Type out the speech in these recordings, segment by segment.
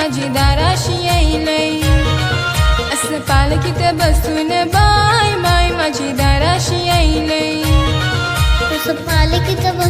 माझी दाराशी येईलय असं पालखीत बसून बाय बाय माझी दाराशी येईलय तसं पालखीत बसून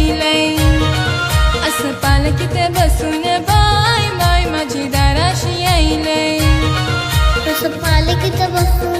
आनंद जाईलाय असं पालखीत बसून बाय बाय माझी दाराशी यायलय. तसं पालखीत बसून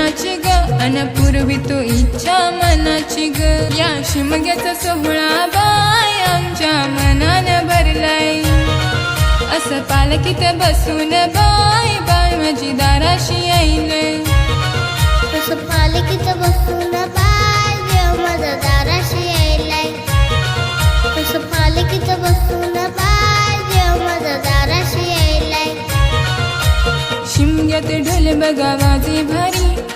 अन पूर्वी तो इच्छा मनाची ग. या शिमग्याचा सोहळा बाय आमच्या मनान भरलाय. असं पालखीत बसून बाय बाय माझी दाराशी यायलय. तसं पालखीत बसून बाय देव माझा दाराशी यायलाय. तसं पालखीत बसून बाय देव माझा दाराशी यायलाय. शिमग्यात ढोल बघा वाजे